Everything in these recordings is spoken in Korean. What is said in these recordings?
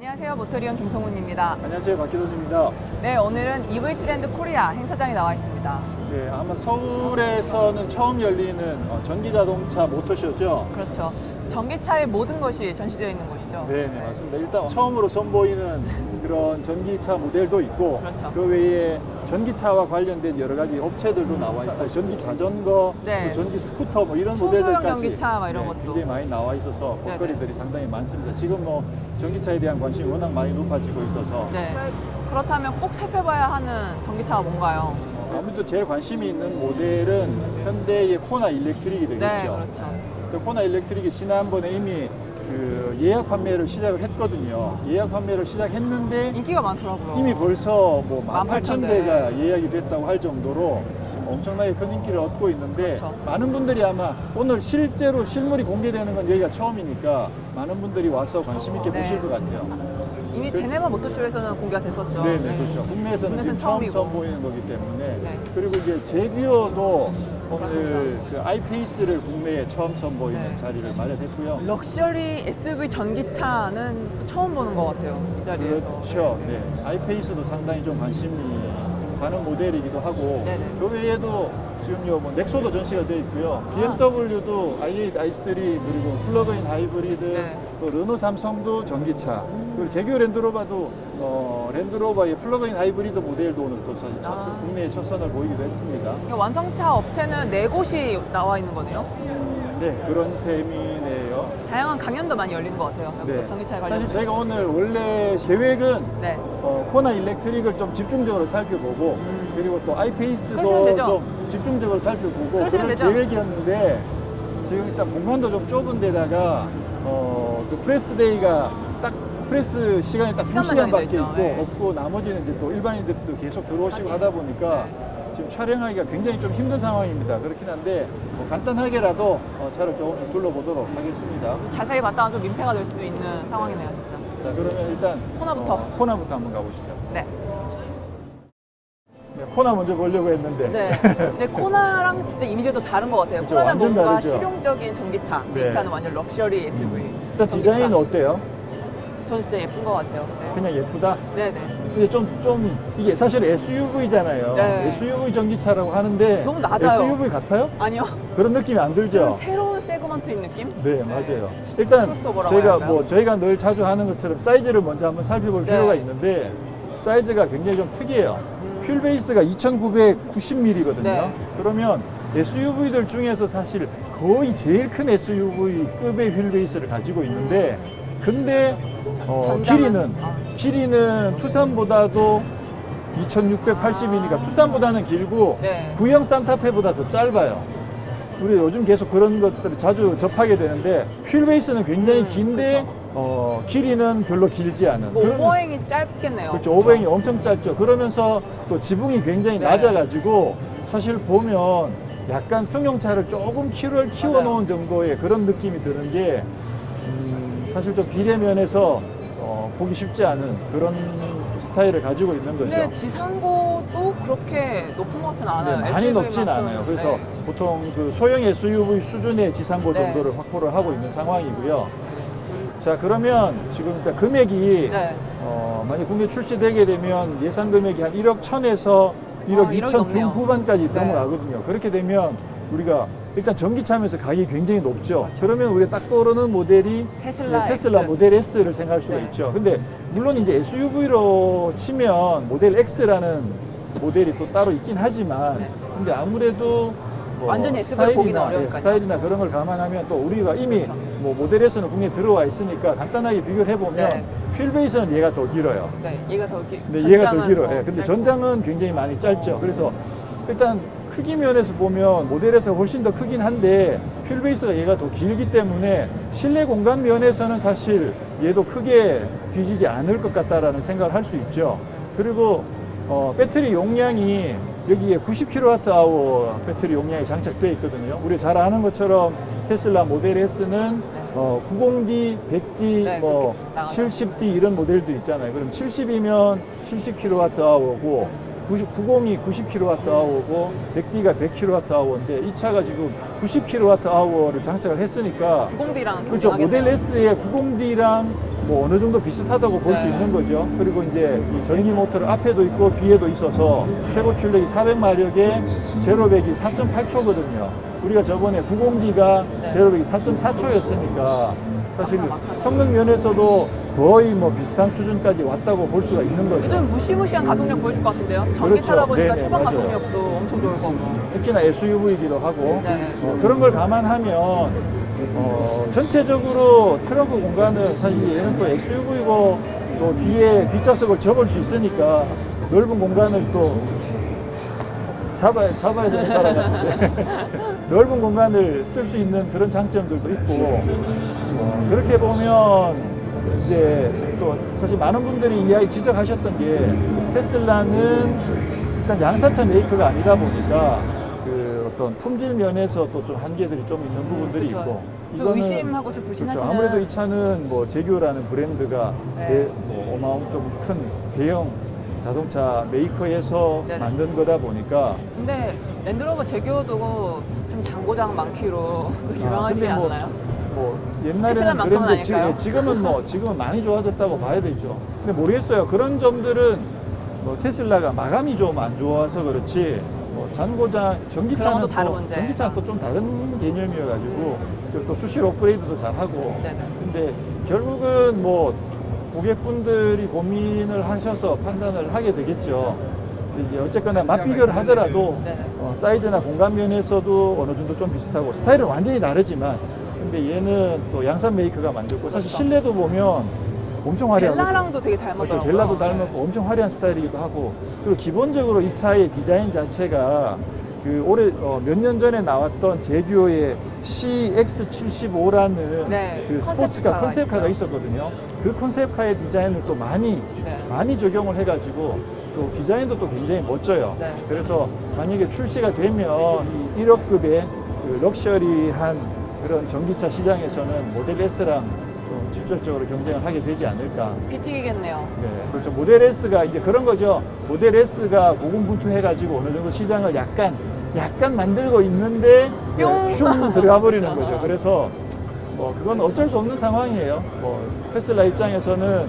안녕하세요. 모터리온 김성훈입니다. 안녕하세요 박기돈입니다. 네, 오늘은 EV 트렌드 코리아 행사장에 나와 있습니다. 네, 아마 서울에서는 처음 열리는 어, 전기 자동차 모터쇼죠. 그렇죠. 전기차의 모든 것이 전시되어 있는 곳이죠. 네, 네 맞습니다. 일단 처음으로 선보이는 그런 전기차 모델도 있고 그렇죠. 그 외에 전기차와 관련된 여러 가지 업체들도 나와 있고 전기 자전거, 네. 또 전기 스쿠터 뭐 이런 모델들까지 전기차 막 이런 네, 것도. 굉장히 많이 나와 있어서 네, 볼거리들이 상당히 많습니다. 지금 뭐 전기차에 대한 관심이 워낙 많이 높아지고 있어서 네. 그렇다면 꼭 살펴봐야 하는 전기차가 뭔가요? 아무래도 제일 관심이 있는 모델은 현대의 코나 일렉트릭이 되겠죠. 네, 그렇죠. 그 코나 일렉트릭이 지난번에 이미 그 예약 판매를 시작을 했거든요. 예약 판매를 시작했는데 인기가 많더라고요. 이미 벌써 뭐18,000 18,000대가 예약이 됐다고 할 정도로 엄청나게 큰 인기를 얻고 있는데 그렇죠. 많은 분들이 아마 오늘 실제로 실물이 공개되는 건 여기가 처음이니까 많은 분들이 와서 관심 있게 네. 보실 것 같아요. 이미 제네바 모터쇼에서는 공개가 됐었죠. 네, 네, 그렇죠. 국내에서는 국내에서는 처음 처음이고. 선보이는 거기 때문에 네. 그리고 이제 제비오도 오늘 그렇습니다. 그 아이페이스를 국내에 처음 선보이는 네. 자리를 마련했고요. 럭셔리 SUV 전기차는 또 처음 보는 것 같아요. 이 자리에서. 그렇죠. 네. 아이페이스도 상당히 좀 관심이 가는 모델이기도 하고 네네. 그 외에도 지금 요 뭐 넥소도 전시가 되어 있고요. BMW도 i8, i3 그리고 플러그인 하이브리드 네. 또 르노 삼성도 전기차 그리고 제규어 랜드로버도 어, 랜드로버의 플러그인 하이브리드 모델도 오늘 또 사실 첫, 아. 국내에 첫 선을 보이기도 했습니다. 완성차 업체는 네 곳이 나와 있는 거네요. 네 그런 셈이네요. 다양한 강연도 많이 열리는 것 같아요. 여기서 네. 전기차에 관련. 사실 저희가 오늘 원래 계획은 네. 어, 코나 일렉트릭을 좀 집중적으로 살펴보고 음. 그리고 또 아이페이스도. 좀 집중적으로 살펴보고 그런 되죠. 계획이었는데 지금 일단 공간도 좀 좁은 데다가 어, 그 프레스데이가 딱 프레스 시간이 딱 시간만 2시간밖에 정해져 있죠. 있고 네. 없고 나머지는 이제 또 일반인들도 계속 들어오시고 하다 보니까 지금 촬영하기가 굉장히 좀 힘든 상황입니다. 그렇긴 한데 뭐 간단하게라도 어, 차를 조금씩 둘러보도록 하겠습니다. 자세히 봤다가 좀 민폐가 될 수도 있는 상황이네요, 진짜. 자 그러면 일단 코나부터. 어, 코나부터 한번 가보시죠. 네. 네, 코나 먼저 보려고 했는데 네. 근데 코나랑 진짜 이미지가 또 다른 것 같아요. 그죠, 코나는 완전 뭔가 다르죠. 실용적인 전기차. 네. 이 차는 완전 럭셔리 SUV. 일단 디자인은 어때요? 저는 진짜 예쁜 것 같아요. 네. 그냥 예쁘다. 네네. 근데 좀, 좀, 이게 사실 SUV잖아요. 네. SUV 전기차라고 하는데. 너무 낮아요. SUV 같아요? 아니요. 그런 느낌이 안 들죠? 좀 새로운 세그먼트인 느낌? 네, 맞아요. 일단 크로스오버라고 저희가? 뭐 저희가 늘 자주 하는 것처럼 사이즈를 먼저 한번 살펴볼 네. 필요가 있는데 사이즈가 굉장히 좀 특이해요. 휠 베이스가 2,990mm거든요. 네. 그러면 SUV들 중에서 사실 거의 제일 큰 SUV급의 휠 베이스를 가지고 있는데 근데 어, 길이는 아. 길이는 투싼보다도 2,680이니까 투싼보다는 길고 네. 구형 산타페보다 더 짧아요. 우리 요즘 계속 그런 것들을 자주 접하게 되는데 휠 베이스는 굉장히 음, 긴데 그쵸. 어, 길이는 별로 길지 않은 뭐 오버행이 짧겠네요. 그렇죠. 오버행이 엄청 짧죠. 그러면서 또 지붕이 굉장히 네. 낮아가지고 사실 보면 약간 승용차를 조금 키를 키워놓은 정도의 그런 느낌이 드는 게 음, 사실 좀 비례면에서 어, 보기 쉽지 않은 그런 스타일을 가지고 있는 거죠. 근데 지상고도 그렇게 높은 것 같지는 않아요. 네, 많이 SUV 높진 만큼. 않아요. 그래서 네. 보통 그 소형 SUV 수준의 지상고 네. 정도를 확보를 하고 있는 상황이고요. 자 그러면 지금 일단 금액이 네. 어, 만약 국내 출시되게 되면 예상 금액이 한 1억 1천에서 1억 아, 1억이 2천 넘네요. 중후반까지 네. 넘어가거든요. 그렇게 되면 우리가 일단 전기차면서 가격이 굉장히 높죠. 맞죠. 그러면 우리가 딱 떠오르는 모델이 테슬라 예, 테슬라 X. 모델 S를 생각할 수가 네. 있죠. 근데 물론 이제 SUV로 치면 모델 X라는 모델이 또 따로 있긴 하지만 네. 근데 아무래도 뭐 보기는 스타일이나, 예. 스타일이나 그런 걸 감안하면 또 우리가 이미 그렇죠. 뭐 모델 S는 국내에 들어와 있으니까 간단하게 비교를 해보면 네. 휠 베이스는 얘가 더 길어요. 네, 얘가 더 길. 근데 얘가 더. 더 예, 근데 짧고. 전장은 굉장히 많이 짧죠. 그래서 일단 크기 면에서 보면 모델에서 훨씬 더 크긴 한데 휠 베이스가 얘가 더 길기 때문에 실내 공간 면에서는 사실 얘도 크게 뒤지지 않을 것 같다라는 생각을 할 수 있죠. 그리고 어, 배터리 용량이 여기에 90kWh 배터리 용량이 장착되어 있거든요. 우리 잘 아는 것처럼 테슬라 모델 S는 어, 90D, 100D, 네, 뭐 그렇게 나가죠. 70D 이런 모델도 있잖아요. 그럼 70이면 70kWh고 90, 90이 90kWh고 100D가 100kWh인데 이 차가 지금 90kWh를 장착을 했으니까 90D랑 그렇죠. 모델 S의 90D랑 뭐 어느 정도 비슷하다고 볼수 네. 있는 거죠. 그리고 이제 이 전기 모터를 앞에도 있고 뒤에도 있어서 최고 출력이 400마력에 제로백이 4.8초거든요. 우리가 저번에 90D가 네. 제로백이 4.4초였으니까 사실. 성능 면에서도 거의 뭐 비슷한 수준까지 왔다고 볼 수가 있는 거죠. 요즘 무시무시한 가속력 보여줄 것 같은데요. 전기차다 그렇죠. 보니까 네네, 초반 맞아요. 가속력도 엄청 좋을 거고. 특히나 SUV이기도 하고 네. 어, 그런 걸 감안하면 어, 전체적으로 트렁크 공간은 사실 얘는 또 SUV고 또 뒤에 뒷좌석을 접을 수 있으니까 넓은 공간을 또 잡아야, 잡아야 되는 사람 같은데 넓은 공간을 쓸 수 있는 그런 장점들도 있고 어, 그렇게 보면 이제 또 사실 많은 분들이 이야기 지적하셨던 게 테슬라는 일단 양산차 메이커가 아니다 보니까 그 어떤 품질 면에서 또 좀 한계들이 좀 있는 부분들이 그렇죠. 있고 좀 의심하고 좀 부신하시는. 그렇죠. 아무래도 이 차는 뭐 제규라는 브랜드가 네. 대, 뭐 어마어마 좀큰 대형 자동차 메이커에서 네네. 만든 거다 보니까 근데 랜드로버 제교도 좀 장고장 많기로 유명하지 근데 뭐, 않나요? 뭐 옛날에는 테슬라만큼은 그랬는데 지, 아닐까요? 지금은 뭐 지금은 많이 좋아졌다고 봐야 되죠. 근데 모르겠어요. 그런 점들은 뭐 테슬라가 마감이 좀 안 좋아서 그렇지. 뭐 잔고장 전기차는 그런 것도 다른 또 문제. 전기차는 또 좀 다른 개념이어가지고 그리고 또 수시로 업그레이드도 잘 하고. 네네. 근데 결국은 뭐 고객분들이 고민을 하셔서 판단을 하게 되겠죠. 이제 어쨌거나 맛비교를 하더라도 네네. 어, 사이즈나 공간 면에서도 어느 정도 좀 비슷하고 스타일은 완전히 다르지만 근데 얘는 또 양산 메이커가 만들고 사실 그렇죠. 실내도 보면 엄청 화려하고 벨라랑도 되게 닮았더라고요. 그렇죠. 벨라도 닮았고 엄청 화려한 스타일이기도 하고 그리고 기본적으로 이 차의 디자인 자체가 그 올해 몇년 전에 나왔던 제듀오의 CX75라는 네, 그 컨셉카가 스포츠카 컨셉카가 있어요. 있었거든요. 그 컨셉카의 디자인을 또 많이 네. 많이 적용을 해가지고 또 디자인도 또 굉장히 멋져요. 네. 그래서 만약에 출시가 되면 1억급의 그 럭셔리한 그런 전기차 시장에서는 모델 S랑 좀 직접적으로 경쟁을 하게 되지 않을까. 비티겠네요. 네, 그렇죠. 모델 S가 이제 그런 거죠. 모델 S가 고군분투해가지고 어느 정도 시장을 약간 약간 만들고 있는데 네, 뿅! 슝 들어가 버리는 거죠. 그래서 뭐 그건 어쩔 수 없는 상황이에요. 뭐 테슬라 입장에서는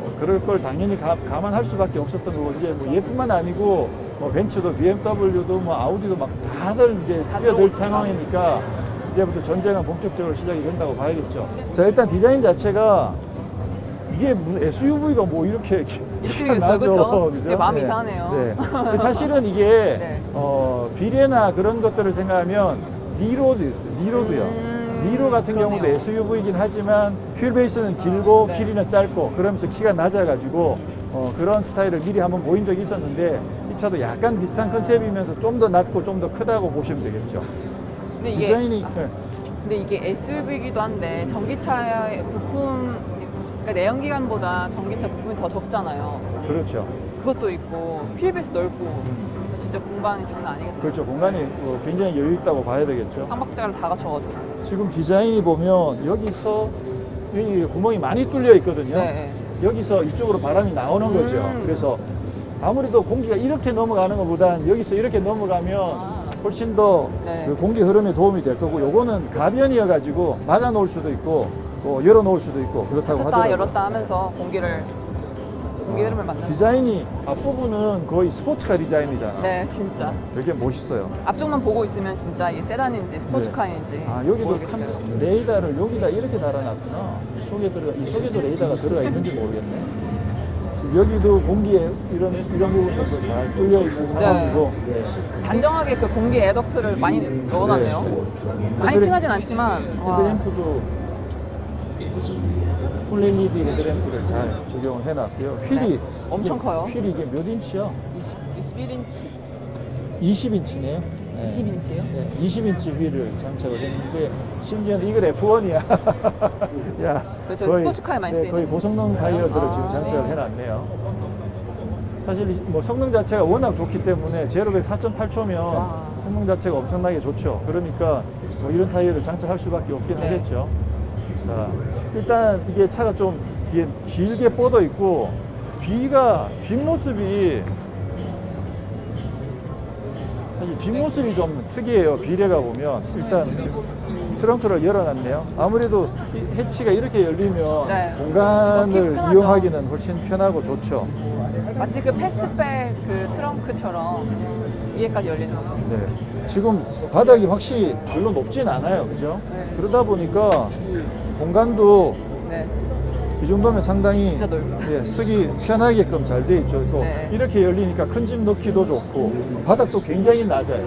뭐 그럴 걸 당연히 가- 감안할 수밖에 없었던 거고 이제 뭐 얘뿐만 아니고 뭐 벤츠도 BMW도 뭐 아우디도 막 다들 이제 다 뛰어들 들어오고 상황이니까 이제부터 전쟁은 본격적으로 시작이 된다고 봐야겠죠. 자 일단 디자인 자체가 이게 무슨 SUV가 뭐 이렇게 이렇게 나죠. 그죠? 마음이 이상하네요. 네. 근데 사실은 이게 네. 어, 비례나 그런 것들을 생각하면 니로드, 니로드요. 음, 니로 같은 그러네요. 경우도 SUV이긴 하지만 휠 베이스는 길고 네. 길이는 짧고 그러면서 키가 낮아가지고 어, 그런 스타일을 미리 한번 보인 적이 있었는데 이 차도 약간 비슷한 컨셉이면서 좀 더 낮고 좀 더 크다고 보시면 되겠죠. 근데 이게 디자인이 아, 네. 근데 이게 SUV이기도 한데 전기차의 부품 그러니까 내연기관보다 전기차 부품이 더 적잖아요. 그렇죠. 그것도 있고 휠베이스 넓고 진짜 공간이 장난 아니겠네요. 그렇죠. 공간이 어, 굉장히 여유 있다고 봐야 되겠죠. 쌍박자를 다 갖춰가지고. 지금 디자인이 보면 여기서 이 구멍이 많이 뚫려 있거든요. 네. 여기서 이쪽으로 바람이 나오는 거죠. 음. 그래서 아무래도 공기가 이렇게 넘어가는 것보단 여기서 이렇게 넘어가면 아. 훨씬 더 네. 그 공기 흐름에 도움이 될 거고 요거는 가변이어 가지고 막아 놓을 수도 있고 또 열어 놓을 수도 있고 그렇다고 닫혔다 하더라고요. 열었다 하면서 공기를 공기 흐름을 만드는. 디자인이 앞부분은 거의 스포츠카 디자인이잖아. 네, 진짜. 되게 멋있어요. 앞쪽만 보고 있으면 진짜 이게 세단인지 스포츠카인지 아 여기도 모르겠어요. 캄- 레이더를 여기다 이렇게 달아놨구나. 이 속에 들어가 이 속에도 레이더가 들어가 있는지 모르겠네. 여기도 공기에 이런 이런 부분들도 잘 뚫려 있는 상황이고. 네. 단정하게 그 공기 에덕트를 많이 넣어놨네요. 많이 헤드램- 티나진 않지만 와, 헤드램프도 풀 LED 헤드램프를 잘 적용을 해놨고요. 휠이 네, 엄청 이게- 커요. 휠이 이게 몇 인치야? 20, 21인치, 20인치네요. 20인치요? 네, 20인치 휠을 장착을 했는데 심지어는 이걸 F1이야. 야, 그렇죠. 스포츠카에 많이 네, 쓰이는. 거의 고성능 타이어들을 지금 아. 장착을 해놨네요. 사실 이- 뭐 성능 자체가 워낙 좋기 때문에 제로백 4.8초면 와. 성능 자체가 엄청나게 좋죠. 그러니까 뭐 이런 타이어를 장착할 수밖에 없긴 네. 하겠죠. 자, 일단 이게 차가 좀 뒤에 길게 뻗어 있고 뒤가 뒷모습이 뒷모습이 좀 특이해요. 비례가 보면 일단 지금 트렁크를 열어놨네요. 아무래도 이 해치가 이렇게 열리면 네. 공간을. 이용하기는 훨씬 편하고 좋죠. 마치 그 패스트백 그 트렁크처럼 위에까지 열리는 거죠. 네. 지금 바닥이 확실히 별로 높진 않아요. 그죠? 네. 그러다 보니까 공간도 네. 이 정도면 상당히 진짜 넓다. 예, 쓰기 편하게끔 잘 돼 있죠. 또 네. 이렇게 열리니까 큰 짐 넣기도 좋고 바닥도 굉장히 낮아요.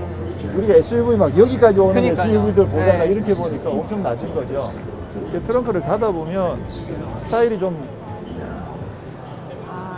우리가 SUV 막 여기까지 오는 그러니까요. SUV들 보다가 네. 이렇게 보니까 엄청 낮은 거죠. 이 트렁크를 닫아 보면 스타일이 좀 아,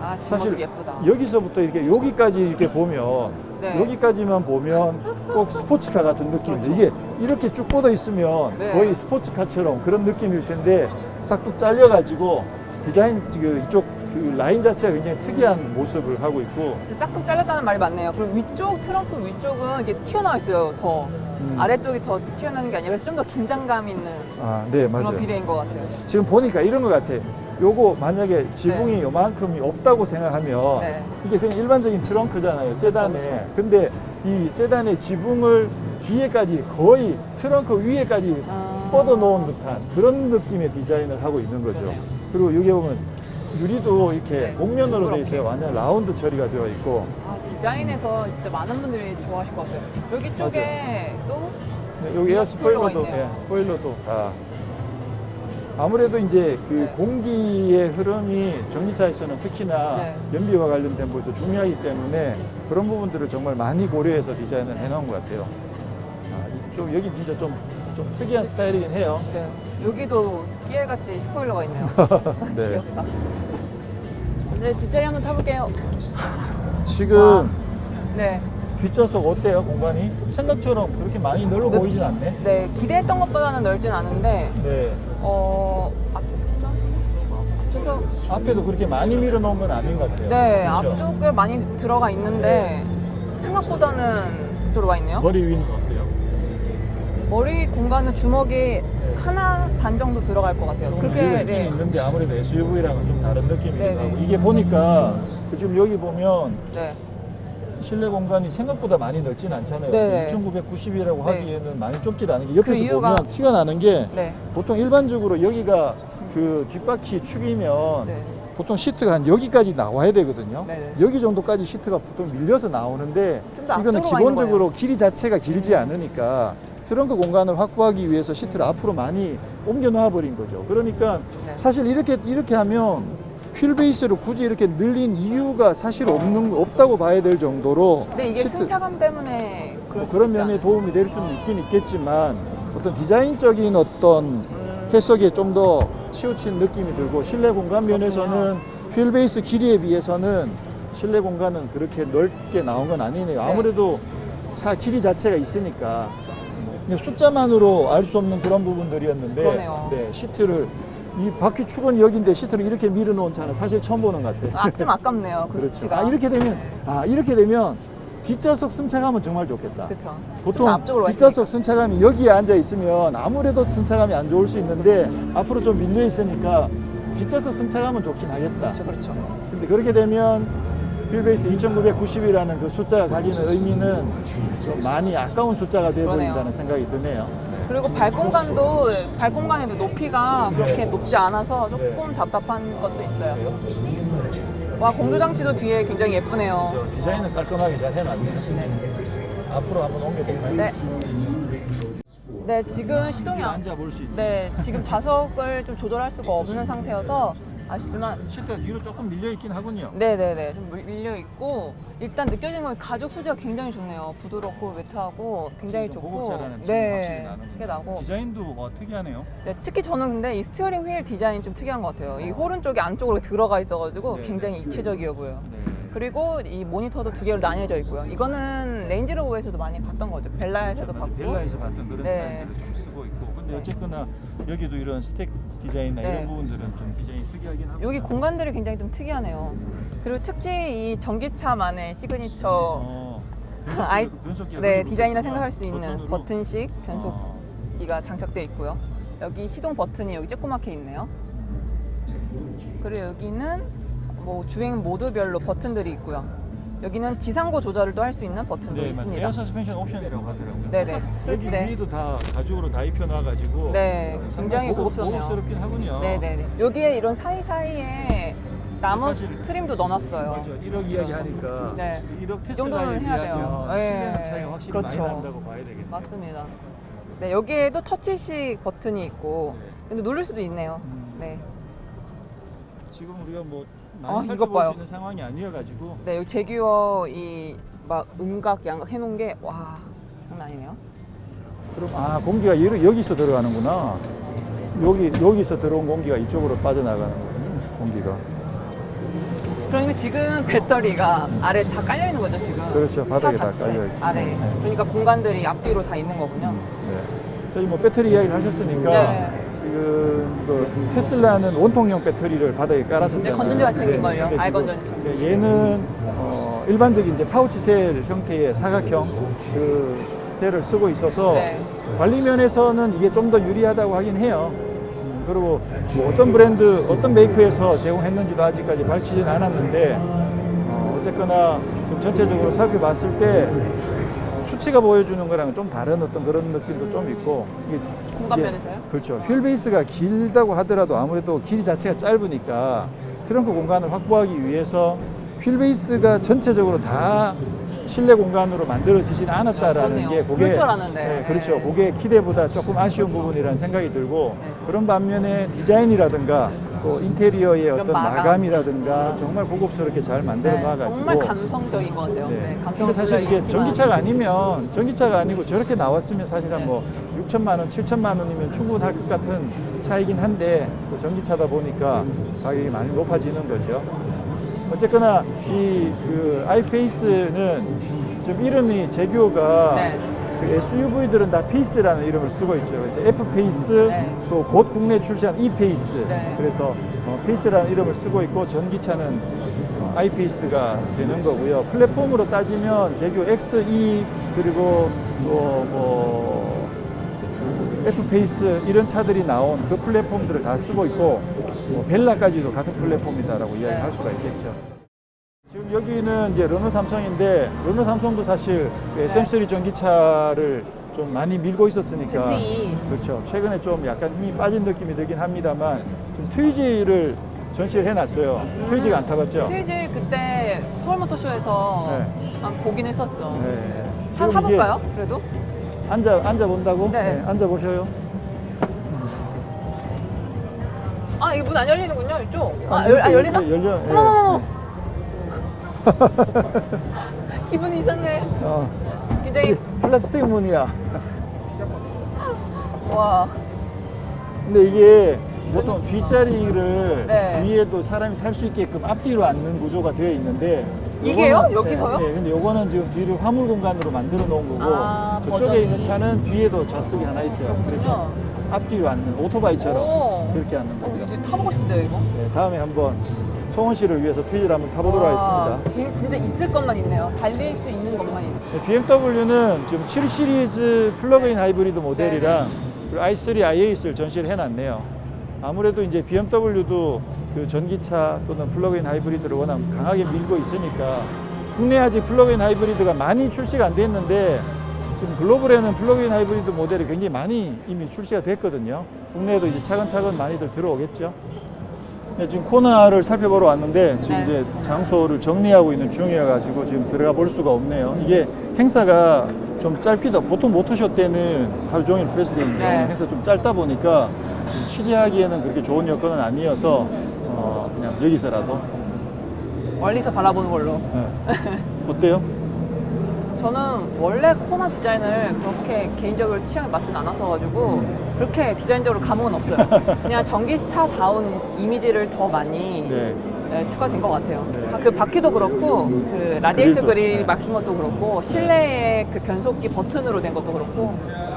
아 사실 뒷모습 예쁘다. 여기서부터 이렇게 여기까지 이렇게 보면 네. 여기까지만 보면 꼭 스포츠카 같은 느낌이죠. 이게 이렇게 쭉 뻗어 있으면 네. 거의 스포츠카처럼 그런 느낌일 텐데 싹둑 잘려가지고 디자인 그 이쪽 그 라인 자체가 굉장히 특이한 모습을 하고 있고 싹둑 잘렸다는 말이 맞네요. 그리고 위쪽 트렁크 위쪽은 이게 튀어나와 있어요. 더 음. 아래쪽이 더 튀어나오는 게 아니라 좀 더 긴장감 있는 아, 네, 그런 맞아요. 비례인 것 같아요. 지금 보니까 이런 것 같아. 요거 만약에 지붕이 요만큼이 없다고 생각하면 네. 이게 그냥 일반적인 트렁크잖아요, 세단에. 그렇죠. 근데 이 세단의 지붕을 뒤에까지 거의 트렁크 위에까지 아. 뻗어 놓은 듯한 그런 느낌의 디자인을 하고 있는 거죠. 그러네요. 그리고 여기 보면 유리도 이렇게 네, 곡면으로 돼 둥그렇게. 있어요. 완전 라운드 처리가 되어 있고. 아 디자인에서 진짜 많은 분들이 좋아하실 것 같아요. 여기 쪽에 또 네, 여기 에어 스포일러도. 예, 스포일러도 다. 아무래도 이제 그 네. 공기의 흐름이 전기차에서는 특히나 네. 연비와 관련된 부분에서 중요하기 때문에 그런 부분들을 정말 많이 고려해서 디자인을 해놓은 것 같아요. 아, 이쪽 여기 진짜 좀, 좀 특이한 스타일이긴 해요. 네. 여기도 끼엘같이 스포일러가 있네요. 네. 귀엽다. 네 뒷자리 한번 타볼게요. 지금 와. 네. 뒷좌석 어때요 공간이? 생각처럼 그렇게 많이 넓어 네. 보이진 않네. 네 기대했던 것보다는 넓진 않은데 네. 어 앞좌석 앞좌석 앞에도 그렇게 많이 밀어 놓은 건 아닌 것 같아요. 네 그렇죠? 앞쪽을 많이 들어가 있는데 생각보다는 들어와 있네요. 머리 위는 어때요? 머리 공간은 주먹이 하나 반 정도 들어갈 것 같아요. 좀 그렇게 네. 있는데 아무래도 SUV랑은 좀 다른 느낌이기도 네, 하고 네. 이게 보니까 그 지금 여기 보면 네. 실내 공간이 생각보다 많이 넓진 않잖아요. 네. 2,990이라고 네. 하기에는 많이 좁지 않은 게 옆에서 그 이유가- 보면 티가 나는 게 네. 보통 일반적으로 여기가 그 뒷바퀴 축이면 네. 보통 시트가 한 여기까지 나와야 되거든요. 네, 네. 여기 정도까지 시트가 보통 밀려서 나오는데 좀더 이거는 앞쪽으로 와 있는 기본적으로 길이 자체가 길지 않으니까 트렁크 공간을 확보하기 위해서 시트를 앞으로 많이 옮겨 놓아 버린 거죠. 그러니까 네. 사실 이렇게 이렇게 하면 휠 베이스를 굳이 이렇게 늘린 이유가 사실 없는 없다고 봐야 될 정도로 근데 이게 시트- 승차감 때문에 그럴 뭐수 그런 면에? 도움이 될 수는 있긴 있겠지만 어떤 디자인적인 어떤 음, 해석에 좀 더 치우친 느낌이 들고 실내 공간 면에서는 휠 베이스 길이에 비해서는 실내 공간은 그렇게 넓게 나온 건 아니네요. 네. 아무래도 차 길이 자체가 있으니까 그냥 숫자만으로 알 수 없는 그런 부분들이었는데 그러네요. 네, 시트를 이 바퀴 축은 여기인데 시트를 이렇게 밀어 놓은 차는 사실 처음 보는 것 같아요. 아, 좀 아깝네요. 그 그렇죠. 수치가. 아 이렇게 되면 아 이렇게 되면 뒷좌석 승차감은 정말 좋겠다. 그렇죠. 보통 앞쪽으로 와 뒷좌석 승차감이 여기에 앉아 있으면 아무래도 승차감이 안 좋을 수 있는데 앞으로 좀 밀려 있으니까 뒷좌석 승차감은 좋긴 하겠다. 그렇죠, 그렇죠. 근데 그렇게 되면 휠베이스 2990이라는 그 숫자가 가지는 의미는 좀 많이 아까운 숫자가 되어버린다는 그러네요. 생각이 드네요. 그리고 발공간도 발공간에도 높이가 그렇게 네. 높지 않아서 조금 네. 답답한 것도 있어요. 와 공조 장치도 뒤에 굉장히 예쁘네요. 저 디자인은 깔끔하게 잘 해놨네요. 앞으로 한번 옮겨볼까요? 네. 네, 지금 시동이 안. 앉아볼 수 있는 네, 지금 좌석을 좀 조절할 수가 없는 상태여서 아쉽지만 시트가 뒤로 조금 밀려 있긴 하군요. 네네네 좀 밀- 밀려 있고 일단 느껴지는 건 가죽 소재가 굉장히 좋네요 부드럽고 매트하고 굉장히 좀 좋고 고급 차라는 느낌이 확실히 네 나는군요. 그게 나고 디자인도 뭐 특이하네요. 네, 특히 저는 근데 이 스티어링 휠 디자인 좀 특이한 것 같아요 이 홀은 쪽이 안쪽으로 들어가 있어가지고 네, 굉장히 입체적이어 보여요 네. 그리고 이 모니터도 두 개로 나뉘어져 있고요 이거는 레인지로버에서도 많이 봤던 거죠 벨라에서도 봤고 벨라에서 봤던 그런 네. 스타일들을 좀 쓰고 있고 근데 네. 어쨌거나 여기도 이런 스택 디자인이나 네. 이런 부분들은 좀 하고 여기 공간들이 굉장히 좀 특이하네요 그리고 특히 이 전기차만의 시그니처 어, 아이, 변속기가 네 디자인이라. 생각할 수 있는 버튼으로. 버튼식 변속기가 어, 장착되어 있고요. 여기 시동 버튼이 여기 조그맣게 있네요. 그리고 여기는 뭐 주행 모드별로 버튼들이 있고요. 여기는 지상고 조절을 또할수 있는 버튼도 네, 있습니다. 에어 서스펜션 옵션이라고 하더라고요. 네네. 여기 네. 위도 다 가죽으로 다 입혀놔가지고 네, 상당히 굉장히 고급-. 고급스럽긴 하군요. 네네네. 여기에 이런 사이사이에 나무 사실- 트림도 넣어놨어요. 맞죠. 1억 이야기 하니까 네. 1억 이 정도는 테슬라에 해야 돼요. 비하면 네. 차이가 확실히 그렇죠. 많이 난다고 봐야 되겠네요. 맞습니다. 네, 여기에도 터치식 버튼이 있고, 네. 근데 누를 수도 있네요. 음. 네. 지금 우리가 뭐 아, 많이 이것 살펴볼 봐요. 수 있는 상황이 아니어가지고 네, 여기 제규어 이 막 음각, 양각 해놓은 게, 와, 장난 아니네요. 그럼 아 공기가 여기- 여기서 들어가는구나. 여기 여기서 들어온 공기가 이쪽으로 빠져나가는 거군요. 공기가. 그러니까 지금 배터리가 아래 다 깔려 있는 거죠 지금. 그렇죠. 차 바닥에 다 자체 깔려 있지. 아래. 네. 그러니까 공간들이 앞뒤로 다 있는 거군요. 음, 네. 저희 뭐 배터리 이야기를 하셨으니까 네. 지금 그 테슬라는 원통형 배터리를 바닥에 깔았었잖아요. 이제 건전지가 생긴 네, 걸요. 근데 알 건전지처럼. 네, 얘는 어, 일반적인 이제 파우치 셀 형태의 사각형 그 셀을 쓰고 있어서 네. 관리 면에서는 이게 좀 더 유리하다고 하긴 해요. 음, 그리고 뭐 어떤 브랜드, 어떤 메이커에서 제공했는지도 아직까지 밝히진 않았는데 어, 어쨌거나 좀 전체적으로 살펴봤을 때 수치가 보여주는 거랑은 좀 다른 어떤 그런 느낌도 좀 있고 이게 공간 이게 면에서요? 그렇죠. 휠 베이스가 길다고 하더라도 아무래도 길이 자체가 짧으니까 트렁크 공간을 확보하기 위해서 휠 베이스가 전체적으로 다 실내 공간으로 만들어지지는 않았다라는. 게 그게. 네, 그렇죠. 네. 그게 기대보다 조금 아쉬운 부분이라는 생각이 들고 네. 그런 반면에 디자인이라든가 또 인테리어의 어떤 마감. 마감 이라든가 정말 고급스럽게 잘 만들어 네, 놔가지고 정말 감성적인 것 같아요. 네, 네. 감성 근데 사실 이게. 전기차가 아니면 전기차가 아니고 저렇게 나왔으면 사실 한뭐 6천만 원, 7천만 원이면 충분할 것 같은 차이긴 한데 또 전기차다 보니까 가격이 많이 높아지는 거죠. 어쨌거나 이 그 아이페이스는 좀 이름이 제규어가 네. 그 SUV들은 다 페이스라는 이름을 쓰고 있죠. 그래서 F 페이스 네. 또곧 국내 출시한 E 페이스. 네. 그래서 어, 페이스라는 이름을 쓰고 있고 전기차는 어, i 페이스가 되는 거고요. 플랫폼으로 따지면 제규 XE 그리고 또뭐 F 페이스 이런 차들이 나온 그 플랫폼들을 다 쓰고 있고 뭐 벨라까지도 같은 플랫폼이다라고 이야기할 수가 있겠죠. 지금 여기는 이제 르노 삼성인데 르노 삼성도 사실 그 SM3 전기차를 좀 많이 밀고 있었으니까 ZTE. 그렇죠. 최근에 좀 약간 힘이 빠진 느낌이 들긴 합니다만 좀 트위지를 전시를 해놨어요. 트위지가 안 타봤죠? 트위즈 그때 서울모터쇼에서 네. 아, 보긴 했었죠. 네. 차 타볼까요? 그래도? 앉아 앉아 본다고? 네. 앉아 보셔요. 아, 이거 문안 열리는군요, 이쪽. 아, 아, 열, 아 열리나? 네, 열려. 예, 어머, 네. 기분이 이상해. 어, 굉장히, 플라스틱 문이야. 와. 근데 이게 보통 뒷자리를 네. 위에도 사람이 탈 수 있게끔 앞뒤로 앉는 구조가 되어 있는데 이게요? 요거는- 여기서요? 네, 네, 근데 요거는 지금 뒤를 화물 공간으로 만들어 놓은 거고 아, 저쪽에 버전이. 있는 차는 뒤에도 좌석이 하나 있어요. 그래서 앞뒤로 앉는 오토바이처럼 오. 그렇게 앉는 어, 거죠. 진짜 타보고 싶은데요, 이거? 네, 다음에 한번 송원 씨를 위해서 트위를 한번 타보도록 와, 하겠습니다. 진- 진짜 있을 것만 있네요. 달릴 수 있는 것만 있네. 네, BMW는 지금 7 시리즈 플러그인 하이브리드 모델이랑 그리고 i3, i8을 전시를 해놨네요. 아무래도 이제 BMW도 그 전기차 또는 플러그인 하이브리드를 워낙 강하게 밀고 있으니까 국내 아직 플러그인 하이브리드가 많이 출시가 안 됐는데 지금 글로벌에는 플러그인 하이브리드 모델이 굉장히 많이 이미 출시가 됐거든요. 국내에도 이제 차근차근 많이들 들어오겠죠. 네, 지금 코너를 살펴보러 왔는데 지금 네. 이제 장소를 정리하고 있는 중이어 가지고 지금 들어가 볼 수가 없네요. 이게 행사가 좀 짧기도 보통 모터쇼 때는 하루 종일 프레스데이 네. 행사 좀 짧다 보니까 취재하기에는 그렇게 좋은 여건은 아니어서 어, 그냥 여기서라도 멀리서 바라보는 걸로. 네. 어때요? 저는 원래 코너 디자인을 그렇게 개인적으로 취향에 맞진 않았어가지고 그렇게 디자인적으로 감흥은 없어요. 그냥 전기차다운 이미지를 더 많이 네. 네, 추가된 것 같아요. 네. 바- 그 바퀴도 그렇고 그 라디에이터 그릴도, 그릴 네. 막힌 것도 그렇고 실내에 그 변속기 버튼으로 된 것도 그렇고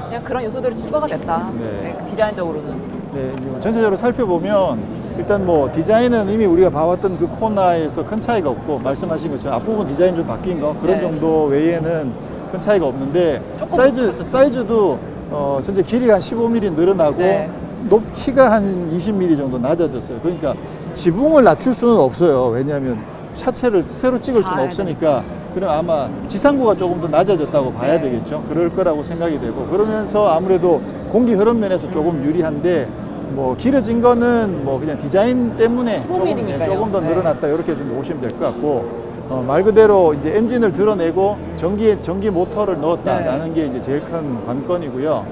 그냥 그런 요소들이 추가가 됐다. 네. 네, 그 디자인적으로는. 네, 전체적으로 살펴보면 일단 뭐 디자인은 이미 우리가 봐왔던 그 코너에서 큰 차이가 없고 말씀하신 것처럼 앞부분 디자인 좀 바뀐 거 그런 네. 정도 외에는 큰 차이가 없는데 조금 사이즈 커졌죠. 사이즈도 어 전체 길이가 한 15mm 늘어나고 네. 높이가 한 20mm 정도 낮아졌어요. 그러니까 지붕을 낮출 수는 없어요. 왜냐하면 차체를 새로 찍을 수는 아, 없으니까 그럼 아마 지상고가 조금 더 낮아졌다고 봐야 네. 되겠죠. 그럴 거라고 생각이 되고 그러면서 아무래도 공기 흐름 면에서 조금 유리한데 뭐 길어진 거는 뭐 그냥 디자인 때문에 15mm 조금, 예, 니까요. 조금 더 네. 늘어났다 이렇게 좀 보시면 될 것 같고 어, 말 그대로 이제 엔진을 드러내고 전기 전기 모터를 넣었다라는 게 이제 제일 큰 관건이고요.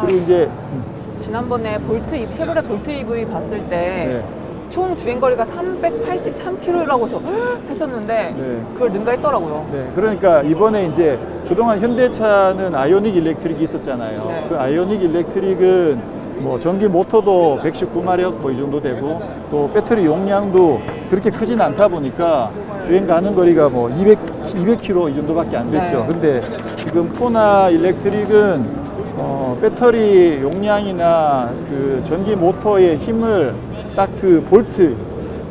그리고 이제 음, 지난번에 볼트 이- 쉐보레 볼트 EV 봤을 때 네. 총 주행 거리가 383km라고 해서 했었는데 네. 그걸 능가했더라고요. 네, 그러니까 이번에 이제 그동안 현대차는 아이오닉 일렉트릭이 있었잖아요. 네. 그 아이오닉 일렉트릭은 뭐 전기 모터도 119마력 뭐 이 정도 되고 또 배터리 용량도 그렇게 크진 않다 보니까 주행 가는 거리가 뭐 200, 200km 이 정도밖에 안 됐죠. 네. 근데 지금 코나 일렉트릭은 어, 배터리 용량이나 그 전기 모터의 힘을 딱 그 볼트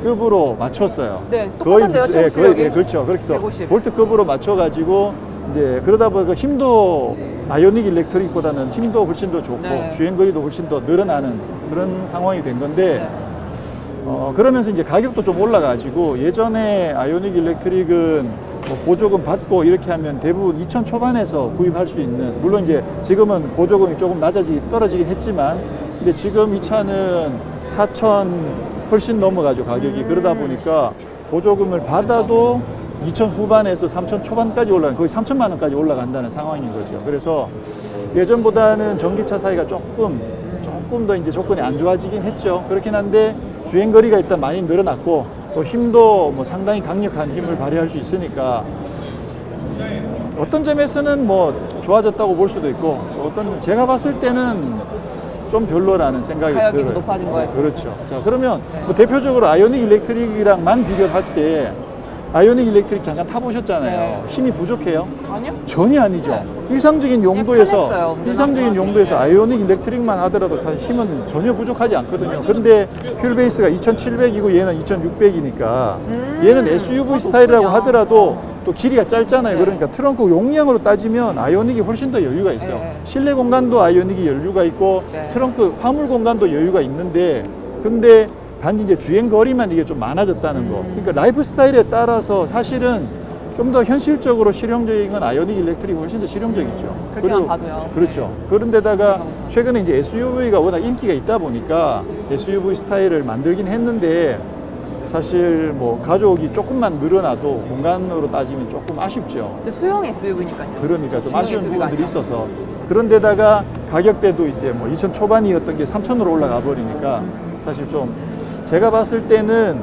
급으로 맞췄어요. 네, 똑같은데요, 비슷- 예, 수력이? 거의, 예, 그렇죠. 그래서 150. 볼트급으로 맞춰 가지고 이제 그러다 보니까 힘도 아이오닉 일렉트릭보다는 힘도 훨씬 더 좋고 네. 주행 거리도 훨씬 더 늘어나는 그런 상황이 된 건데 네. 어, 그러면서 이제 가격도 좀 올라가지고 예전에 아이오닉 일렉트릭은 뭐 보조금 받고 이렇게 하면 대부분 2천 초반에서 구입할 수 있는 물론 이제 지금은 보조금이 조금 낮아지 떨어지긴 했지만 근데 지금 이 차는 4천 훨씬 넘어가죠 가격이 그러다 보니까 보조금을 받아도 2천 후반에서 3천 초반까지 올라간 거의 3천만 원까지 올라간다는 상황인 거죠. 그래서 예전보다는 전기차 사이가 조금 조금 더 이제 조건이 안 좋아지긴 했죠. 그렇긴 한데 주행 거리가 일단 많이 늘어났고 또 힘도 뭐 상당히 강력한 힘을 발휘할 수 있으니까 어떤 점에서는 뭐 좋아졌다고 볼 수도 있고 어떤 제가 봤을 때는 좀 별로라는 생각이 들어요. 더 높아진 거예요? 그렇죠. 자 그러면 뭐 대표적으로 아이오닉 일렉트릭이랑만 비교를 할때 아이오닉 일렉트릭 잠깐 타보셨잖아요. 네. 힘이 부족해요? 아니요? 전혀 아니죠. 네. 일상적인 편했어요, 용도에서 운전하고. 일상적인 용도에서 아이오닉 일렉트릭만 하더라도 사실 힘은 전혀 부족하지 않거든요. 근데 휠 베이스가 2,700이고 얘는 2,600이니까 음, 얘는 SUV 더 스타일이라고. 하더라도 또 길이가 짧잖아요. 네. 그러니까 트렁크 용량으로 따지면 아이오닉이 훨씬 더 여유가 있어요. 네. 실내 공간도 아이오닉이 여유가 있고 네. 트렁크 화물 공간도 여유가 있는데 근데 단지 이제 주행 거리만 이게 좀 많아졌다는 거. 음. 그러니까 라이프 스타일에 따라서 사실은 좀 더 현실적으로 실용적인 건 아이오닉 일렉트릭이 훨씬 더 실용적이죠. 그렇게만 봐도요. 그렇죠. 네. 그런데다가 최근에 이제 SUV가 워낙 인기가 있다 보니까 SUV 스타일을 만들긴 했는데 사실 뭐 가족이 조금만 늘어나도 공간으로 따지면 조금 아쉽죠. 그때 소형 SUV니까요. 그러니까 좀 아쉬운 SUV가 부분들이. 있어서 그런데다가 가격대도 이제 뭐 2천 초반이었던 게 3천으로 올라가 버리니까 사실 좀 제가 봤을 때는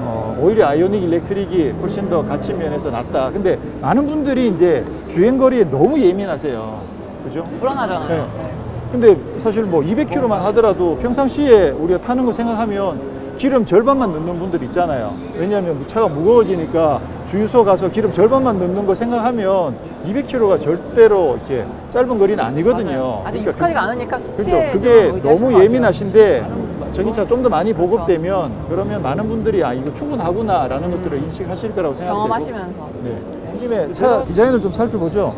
어, 오히려 아이오닉 일렉트릭이 훨씬 더 가치 면에서 낫다. 근데 많은 분들이 이제 주행 거리에 너무 예민하세요. 그죠? 불안하잖아요. 네. 네. 근데 사실 뭐 200km만 하더라도 평상시에 우리가 타는 거 생각하면 기름 절반만 넣는 분들 있잖아요. 왜냐하면 차가 무거워지니까 주유소 가서 기름 절반만 넣는 거 생각하면 200km가 절대로 이렇게 짧은 거리는 아니거든요. 아직 그러니까 익숙하지가 그- 않으니까 그렇죠. 수치에 좀 그게 것 너무 같아요. 예민하신데 전기차 좀 더 많이 그렇죠. 보급되면 그러면 많은 분들이 아 이거 충분하구나라는 것들을 인식하실 거라고 생각되고 경험하시면서. 네. 그렇죠. 네. 차 디자인을 좀 살펴보죠.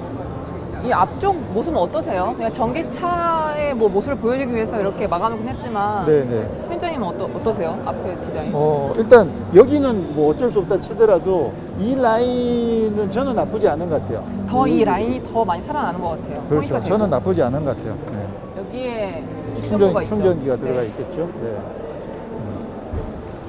이 앞쪽 모습은 어떠세요? 그냥 전기차의 뭐 모습을 보여주기 위해서 이렇게 마감을 했지만 네네. 회장님은 어떠, 어떠세요? 앞에 디자인? 어, 일단 여기는 뭐 어쩔 수 없다 치더라도 이 라인은 저는 나쁘지 않은 것 같아요. 더 이 라인이 더 많이 살아나는 것 같아요. 그렇죠. 저는. 나쁘지 않은 것 같아요. 네. 충전. 충전기가 들어가 네. 있겠죠. 네.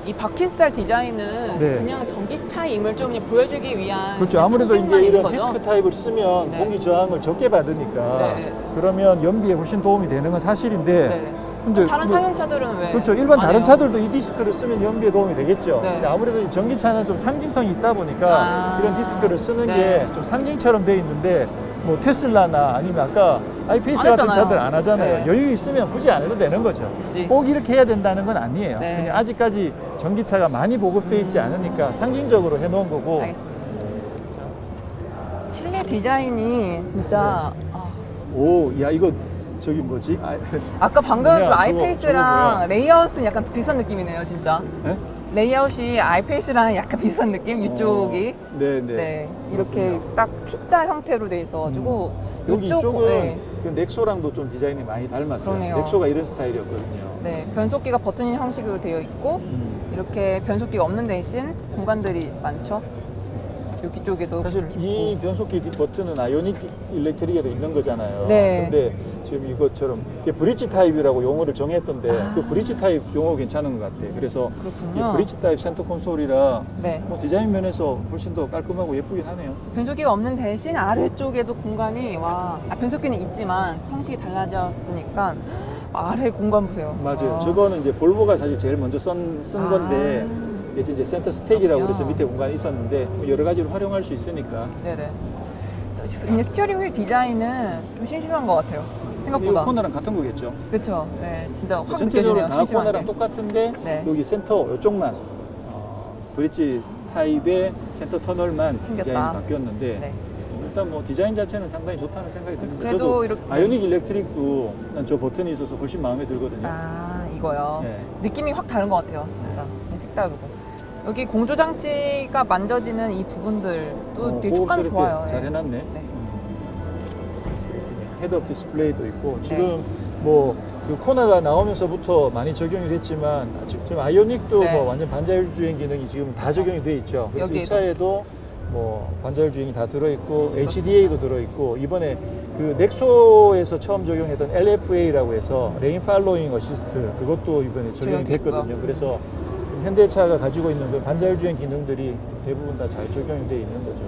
이 바퀴살 디자인은 네. 그냥 전기차임을 좀 보여주기 위한 그렇죠. 아무래도 이제 이런 거죠? 디스크 타입을 쓰면 네. 공기 저항을 적게 받으니까 네. 그러면 연비에 훨씬 도움이 되는 건 사실인데 네. 근데 다른 뭐- 상용차들은 왜? 그렇죠. 일반 안 다른 해요? 차들도 이 디스크를 쓰면 연비에 도움이 되겠죠. 네. 근데 아무래도 이 전기차는 좀 상징성이 있다 보니까 아. 이런 디스크를 쓰는 네. 게좀 상징처럼 돼 있는데 뭐 테슬라나 아니면 아까 아이페이스 안 같은 했잖아요. 차들 안 하잖아요. 네. 여유 있으면 굳이 안 해도 되는 거죠. 굳이. 꼭 이렇게 해야 된다는 건 아니에요. 네. 그냥 아직까지 전기차가 많이 보급돼 있지 않으니까 상징적으로 해놓은 거고. 알겠습니다. 실내 디자인이 진짜 아, 오, 야 이거 저기 뭐지? 아, 아까 방금 뭐냐, 좀 저거, 아이페이스랑 저거 뭐야? 레이아웃은 약간 비슷한 느낌이네요, 진짜. 네? 레이아웃이 아이페이스랑 약간 비슷한 느낌? 이쪽이. 어, 네, 네. 네, 이렇게 그렇군요. 딱 T자 형태로 돼 있어가지고 여기 이쪽, 이쪽은 네, 그 넥소랑도 좀 디자인이 많이 닮았어요. 그러네요. 넥소가 이런 스타일이었거든요. 네, 변속기가 버튼 형식으로 되어 있고 음. 이렇게 변속기가 없는 대신 공간들이 많죠. 여기 쪽에도 사실 이 변속기 버튼은 아이오닉 일렉트릭에도 있는 거잖아요. 네. 근데 지금 이것처럼 이게 브릿지 타입이라고 용어를 정했던데 아. 그 브릿지 타입 용어 괜찮은 것 같아. 그래서 그렇군요. 이 브릿지 타입 센터 콘솔이라 네. 뭐 디자인 면에서 훨씬 더 깔끔하고 예쁘긴 하네요. 변속기가 없는 대신 아래쪽에도 공간이 와 아, 변속기는 있지만 형식이 달라졌으니까 아래 공간 보세요. 맞아요. 와. 저거는 이제 볼보가 사실 제일 먼저 쓴, 쓴 아. 건데 이게 이제 센터 스택이라고 그래서. 밑에 공간이 있었는데 뭐 여러 가지로 활용할 수 있으니까 네네. 근데 스티어링 휠 디자인은 좀 심심한 것 같아요. 생각보다. 코너랑 같은 거겠죠. 그렇죠. 네, 진짜 확 전체적으로. 다 코너랑 게. 똑같은데 네. 여기 센터 이쪽만 어, 브릿지 타입의 센터 터널만 생겼다. 디자인이 바뀌었는데 네. 일단 뭐 디자인 자체는 상당히 좋다는 생각이 듭니다. 그래도 저도 이렇게- 아이오닉 일렉트릭도 난 저 버튼이 있어서 훨씬 마음에 들거든요. 아 이거요. 네. 느낌이 확 다른 것 같아요. 진짜 이 색다르고. 여기 공조 장치가 만져지는 이 부분들도 어, 되게 촉감 고급스럽게 좋아요. 예. 잘 해놨네. 네. 음. 헤드업 디스플레이도 있고 지금 뭐 그 코너가 나오면서부터 많이 적용이 됐지만 지금 아이오닉도 네. 뭐 완전 반자율 주행 기능이 지금 다 적용이 돼 있죠. 그래서 이 여기에도. 차에도 뭐 반자율 주행이 다 들어 있고 HDA도 들어 있고 이번에 그 넥소에서 처음 적용했던 LFA라고 해서 레인 팔로잉 어시스트 그것도 이번에 적용이 적용됐고요. 됐거든요. 그래서 현대차가 가지고 있는 그 반자율 주행 기능들이 대부분 다 잘 적용이 돼 있는 거죠.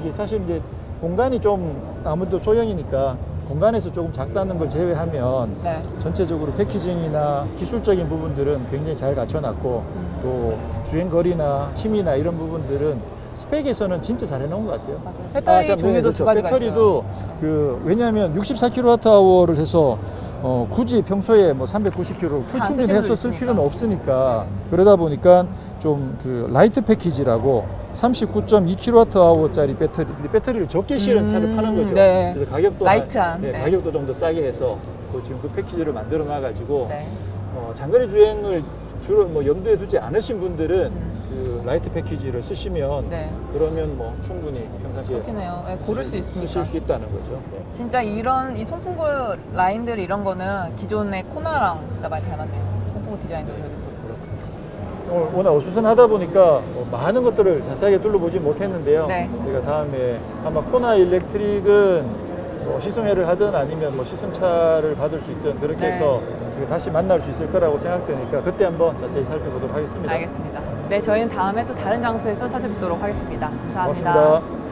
이게 사실 이제 공간이 좀 아무래도 소형이니까 공간에서 조금 작다는 걸 제외하면 네. 전체적으로 패키징이나 기술적인 부분들은 굉장히 잘 갖춰놨고 음. 또 주행 거리나 힘이나 이런 부분들은 스펙에서는 진짜 잘 해놓은 것 같아요. 맞아요. 배터리 참, 종류도 그렇죠. 두 가지가 배터리도 그 왜냐하면 64kWh를 해서 어, 굳이 평소에 뭐 390kW 풀 충전해서 쓸 있으니까. 필요는 없으니까 그러다 보니까 좀 그 라이트 패키지라고 39.2kWh짜리 배터리 배터리를 적게 실은 음, 차를 파는 거죠. 네. 그래서 가격도 라이트한, 한- 네, 네. 가격도 좀 더 싸게 해서 그 지금 그 패키지를 만들어 놔 가지고 네. 어, 장거리 주행을 주로 뭐 염두에 두지 않으신 분들은 음. 그 라이트 패키지를 쓰시면 네. 그러면 뭐 충분히 평상시에 그렇겠네요. 네, 고를 수 있으니까. 쓰실 수 있다는 거죠. 네. 진짜 이런 이 손풍구 라인들 이런 거는 기존의 코나랑 진짜 많이 닮았네요. 손풍구 디자인도 여기도 그렇고. 오늘 워낙 어수선하다 보니까 뭐 많은 것들을 자세하게 둘러보지 못했는데요. 네. 저희가 다음에 아마 코나 일렉트릭은 뭐 시승회를 하든 아니면 뭐 시승차를 받을 수 있든 그렇게 네. 해서 저희가 다시 만날 수 있을 거라고 생각되니까 그때 한번 자세히 살펴보도록 하겠습니다. 알겠습니다. 네, 저희는 다음에 또 다른 장소에서 찾아뵙도록 하겠습니다 감사합니다. 고맙습니다.